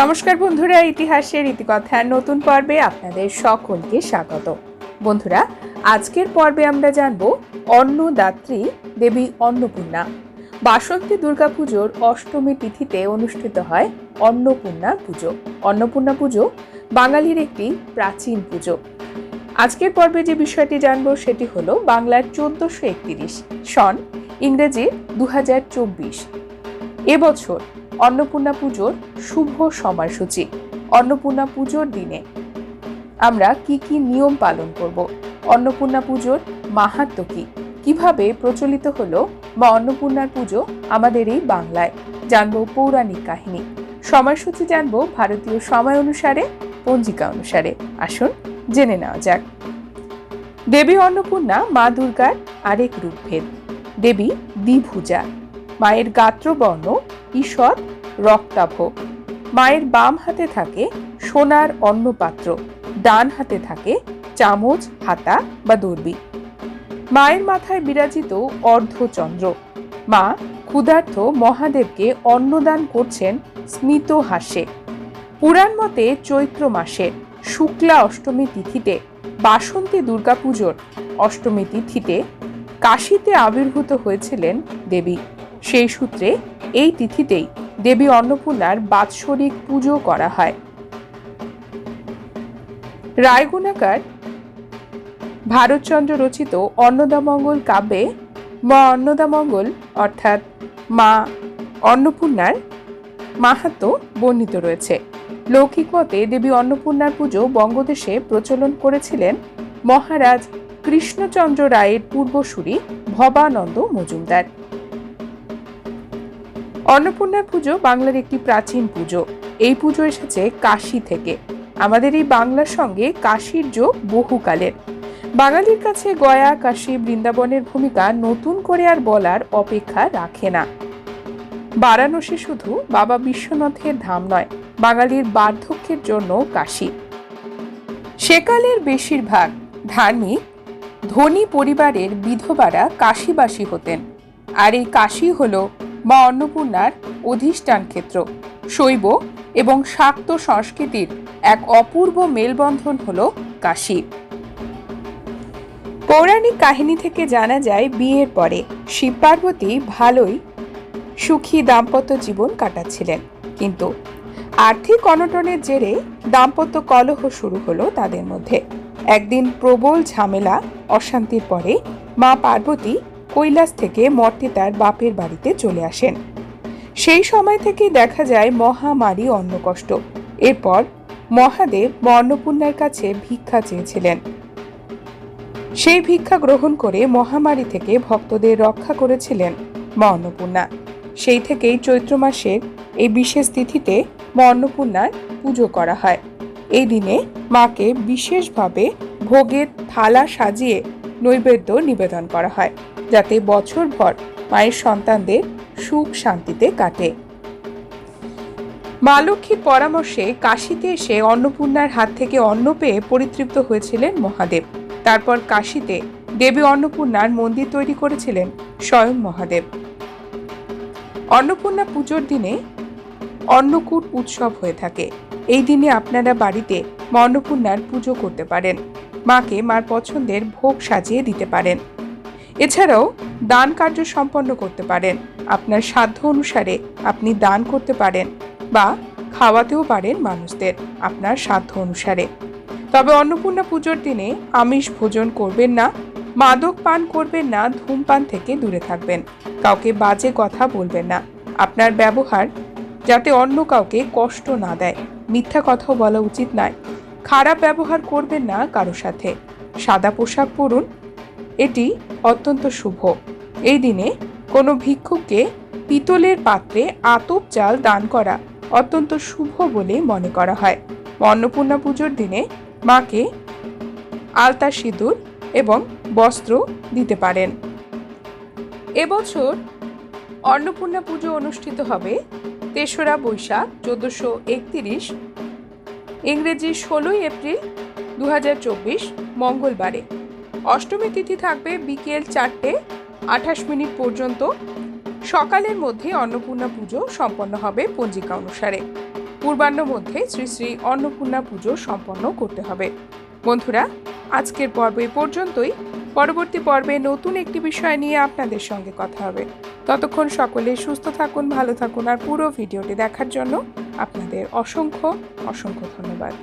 নমস্কার বন্ধুরা, ইতিহাসের ইতিকথার নতুন পর্বে আপনাদের সকলকে স্বাগত। বন্ধুরা, আজকের পর্বে আমরা জানব অন্নদাত্রী দেবী অন্নপূর্ণা। বাসন্তী দুর্গাপুজোর অষ্টমী তিথিতে অনুষ্ঠিত হয় অন্নপূর্ণা পুজো। অন্নপূর্ণা পুজো বাঙালির একটি প্রাচীন পুজো। আজকের পর্বে যে বিষয়টি জানব সেটি হলো বাংলার চোদ্দশো একত্রিশ, সন ইংরেজি দু হাজার চব্বিশ এবছর অন্নপূর্ণা পুজোর শুভ সময়সূচি। অন্নপূর্ণা পুজোর দিনে আমরা কি কি নিয়ম পালন করব? অন্নপূর্ণা পুজোর মাহাত্ম কি? কীভাবে প্রচলিত হলো বা অন্নপূর্ণার পুজো আমাদের এই বাংলায়? জানব পৌরাণিক কাহিনী। সময়সূচি জানব ভারতীয় সময় অনুসারে, পঞ্জিকা অনুসারে। আসুন জেনে নেওয়া যাক। দেবী অন্নপূর্ণা মা দুর্গার আরেক রূপভেদ। দেবী দ্বিভুজা। মায়ের গাত্রবর্ণ, ঈষৎ রক্তাভ। মায়ের বাম হাতে থাকে সোনার অন্নপাত্র, ডান হাতে থাকে চামচ, হাতা বা দর্বি। মায়ের মাথায় বিরাজিত অর্ধচন্দ্র। মা ক্ষুধার্থ মহাদেবকে অন্নদান করছেন স্মিত হাসে। পুরাণ মতে চৈত্র মাসে শুক্লা অষ্টমী তিথিতে বাসন্তী দুর্গাপুজোর অষ্টমী তিথিতে কাশীতে আবির্ভূত হয়েছিলেন দেবী। সেই সূত্রে এই তিথিতেই দেবী অন্নপূর্ণার বাৎসরিক পুজো করা হয়। রায়গুণাকার ভারতচন্দ্র রচিত অন্নদামঙ্গল কাব্যে মা অন্নদামঙ্গল অর্থাৎ মা অন্নপূর্ণার মাহাত্ম বর্ণিত রয়েছে। লৌকিক মতে দেবী অন্নপূর্ণার পুজো বঙ্গদেশে প্রচলন করেছিলেন মহারাজ কৃষ্ণচন্দ্র রায়ের পূর্বসূরি ভবানন্দ মজুমদার। অন্নপূর্ণার পুজো বাংলার একটি প্রাচীন পুজো। এই পুজো এসেছে কাশী থেকে। আমাদের এই বাংলার সঙ্গে কাশীর যোগ বহুকালের। বাঙালির কাছে গয়া, কাশী, বৃন্দাবনের ভূমিকা নতুন করে আর বলার অপেক্ষা রাখে না। বারাণসী শুধু বাবা বিশ্বনাথের ধাম নয়, বাঙালির বার্ধক্যের জন্য কাশী। সেকালের বেশিরভাগ ধার্মিক ধনী পরিবারের বিধবারা কাশীবাসী হতেন। আর এই কাশী হলো মা অন্নপূর্ণার অধিষ্ঠান ক্ষেত্র। শৈব এবং শাক্ত সংস্কৃতির এক অপূর্ব মেলবন্ধন হল কাশী। পৌরাণিক কাহিনী থেকে জানা যায়, বিয়ের পরে শিব পার্বতী ভালোই সুখী দাম্পত্য জীবন কাটাচ্ছিলেন। কিন্তু আর্থিক অনটনের জেরে দাম্পত্য কলহ শুরু হলো তাদের মধ্যে। একদিন প্রবল ঝামেলা, অশান্তির পরে মা পার্বতী কৈলাস থেকে মর্তে তার বাপের বাড়িতে চলে আসেন। সেই সময় থেকে দেখা যায় মহামারী অন্নকষ্ট। এরপর মহাদেব মা অন্নপূর্ণার কাছে ভিক্ষা চেয়েছিলেন। সেই ভিক্ষা গ্রহণ করে মহামারী থেকে ভক্তদের রক্ষা করেছিলেন মা অন্নপূর্ণা সেই থেকেই চৈত্র মাসের এই বিশেষ তিথিতে মা অন্নপূর্ণার পুজো করা হয়। এই দিনে মাকে বিশেষভাবে ভোগের থালা সাজিয়ে নৈবেদ্য নিবেদন করা হয়। যাতে বছরভর মায়ের সন্তানদের সুখ শান্তিতে কাটে। মা লক্ষ্মীর পরামর্শে কাশীতে এসে অন্নপূর্ণার হাত থেকে অন্ন পেয়ে পরিতৃপ্ত হয়েছিলেন মহাদেব। তারপর কাশীতে দেবী অন্নপূর্ণার মন্দির তৈরি করেছিলেন স্বয়ং মহাদেব। অন্নপূর্ণা পুজোর দিনে অন্নকূট উৎসব হয়ে থাকে। এই দিনে আপনারা বাড়িতে মা অন্নপূর্ণার পুজো করতে পারেন। মাকে মার পছন্দের ভোগ সাজিয়ে দিতে পারেন। এছাড়াও দান কার্য সম্পন্ন করতে পারেন। আপনার সাধ্য অনুসারে আপনি দান করতে পারেন বা খাওয়াতেও পারেন মানুষদের আপনার সাধ্য অনুসারে। তবে অন্নপূর্ণা পুজোর দিনে আমিষ ভোজন করবেন না, মাদক পান করবেন না, ধূমপান থেকে দূরে থাকবেন। কাউকে বাজে কথা বলবেন না। আপনার ব্যবহার যাতে অন্য কাউকে কষ্ট না দেয়। মিথ্যা কথাও বলা উচিত নয়। খারাপ ব্যবহার করবেন না কারও সাথে। সাদা পোশাক পরুন। এটি অত্যন্ত শুভ। এই দিনে কোনো ভিক্ষুককে পিতলের পাত্রে আতপ চাল দান করা অত্যন্ত শুভ বলে মনে করা হয়। অন্নপূর্ণা পুজোর দিনে মাকে আলতা সিঁদুর এবং বস্ত্র দিতে পারেন। এবছর অন্নপূর্ণা পুজো অনুষ্ঠিত হবে তেসরা বৈশাখ চোদ্দোশো একতিরিশ ইংরেজি ষোলোই এপ্রিল দু হাজার চব্বিশ মঙ্গলবারে। অষ্টমী তিথি থাকবে বিকেল চারটে, আঠাশ মিনিট পর্যন্ত। সকালের মধ্যে অন্নপূর্ণা পুজো সম্পন্ন হবে পঞ্জিকা অনুসারে। পূর্বাহ্ন মধ্যে শ্রী শ্রী অন্নপূর্ণা পুজো সম্পন্ন করতে হবে। বন্ধুরা, আজকের পর্ব এই পর্যন্তই। পরবর্তী পর্বে নতুন একটি বিষয় নিয়ে আপনাদের সঙ্গে কথা হবে। ততক্ষণ সকলে সুস্থ থাকুন, ভালো থাকুন আর পুরো ভিডিওটি দেখার জন্য আপনাদের অসংখ্য অসংখ্য ধন্যবাদ।